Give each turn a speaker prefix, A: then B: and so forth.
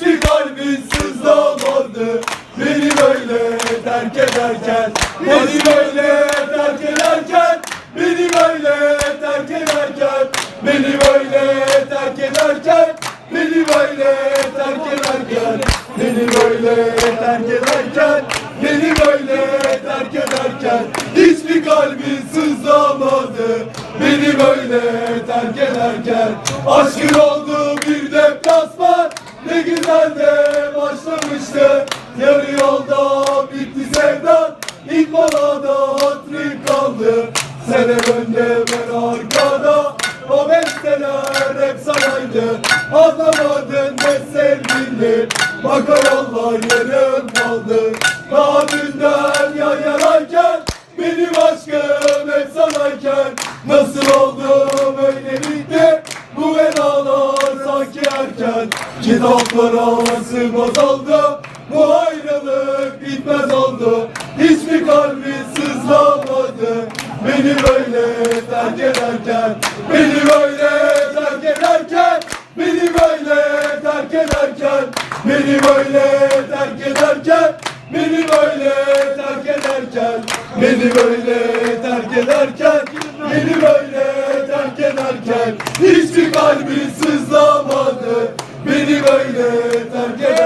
A: Hiçbir kalbin sızlamadı. Beni böyle terk ederken Beni böyle terk ederken Beni böyle terk ederken Beni böyle terk ederken Beni böyle terk ederken Beni böyle terk ederken Beni böyle terk ederken Hiçbir kalbin sızlamadı. Beni böyle terk ederken Aşkın oldu Yarı yolda bitti sevdan İlk molada hatırım kaldı. Sen hep önde ben arkada O besteler hep sanaydı Anlamadın ne sevdiğini Baka yollar yarım kaldı. Daha dünden yan yanayken Benim aşkım hep sanayken Nasıl oldu böyle bitti Bu vedalar sanki erken. Kitaplara sığmaz ayrılık bitmez oldu. Hiçbir kalbi sızlamadı. Beni böyle terk ederken Beni böyle terk ederken Beni böyle terk ederken Beni böyle terk ederken Beni böyle terk ederken Beni böyle terk ederken Beni böyle terk ederken Hiçbir kalbi sızlamadı. Beni böyle terk ederken.